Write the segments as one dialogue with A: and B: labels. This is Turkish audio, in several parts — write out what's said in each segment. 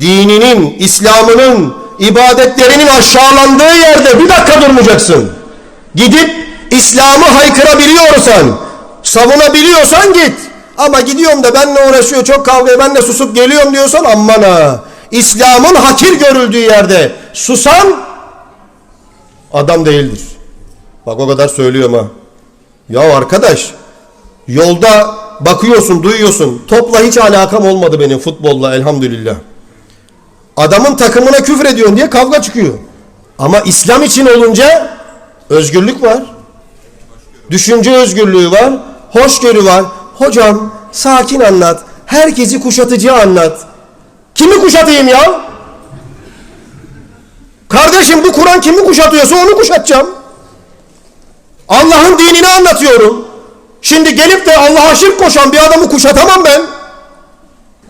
A: dininin, İslam'ının, ibadetlerinin aşağılandığı yerde bir dakika durmayacaksın. Gidip İslam'ı haykırabiliyorsan, savunabiliyorsan git. Ama gidiyorum da benle uğraşıyor, çok kavga, ben de susup geliyorum diyorsan aman ha. İslam'ın hakir görüldüğü yerde susan adam değildir. Bak o kadar söylüyorum ha. Ya arkadaş yolda bakıyorsun duyuyorsun topla hiç alakam olmadı benim futbolla elhamdülillah. Adamın takımına küfür ediyorsun diye kavga çıkıyor. Ama İslam için olunca özgürlük var. Düşünce özgürlüğü var. Hoşgörü var. Hocam sakin anlat. Herkesi kuşatıcı anlat. Kimi kuşatayım ya? Kardeşim bu Kur'an kimi kuşatıyorsa onu kuşatacağım. Allah'ın dinini anlatıyorum. Şimdi gelip de Allah'a şirk koşan bir adamı kuşatamam ben.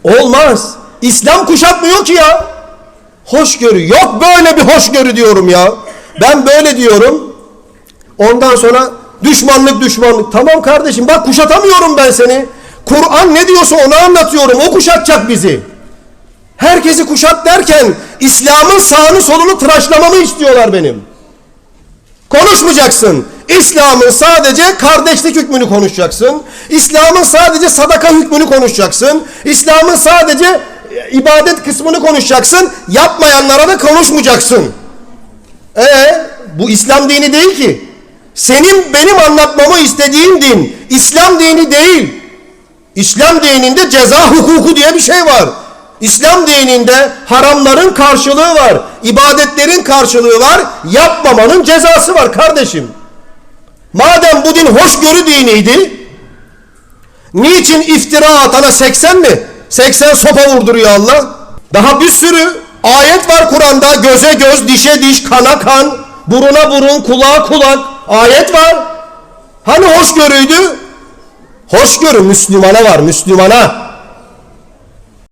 A: Olmaz. İslam kuşatmıyor ki ya. Hoşgörü. Yok böyle bir hoşgörü diyorum ya. Ben böyle diyorum. Ondan sonra düşmanlık düşmanlık. Tamam kardeşim bak kuşatamıyorum ben seni. Kur'an ne diyorsa onu anlatıyorum. O kuşatacak bizi. Herkesi kuşat derken İslam'ın sağını solunu tıraşlamamı istiyorlar benim. Konuşmayacaksın. İslam'ın sadece kardeşlik hükmünü konuşacaksın. İslam'ın sadece sadaka hükmünü konuşacaksın. İslam'ın sadece ibadet kısmını konuşacaksın. Yapmayanlara da konuşmayacaksın. Ee, bu İslam dini değil ki. Senin benim anlatmamı istediğin din İslam dini değil. İslam dininde ceza hukuku diye bir şey var. İslam dininde haramların karşılığı var. ibadetlerin karşılığı var. Yapmamanın cezası var kardeşim. Madem bu din hoşgörü diniydi, niçin iftira atana 80 mi? 80 sopa vurduruyor Allah. Daha bir sürü ayet var Kur'an'da. Göze göz, dişe diş, kana kan, buruna burun, kulağa kulak. Ayet var. Hani hoşgörüydü? Hoşgörü Müslümana var, Müslümana.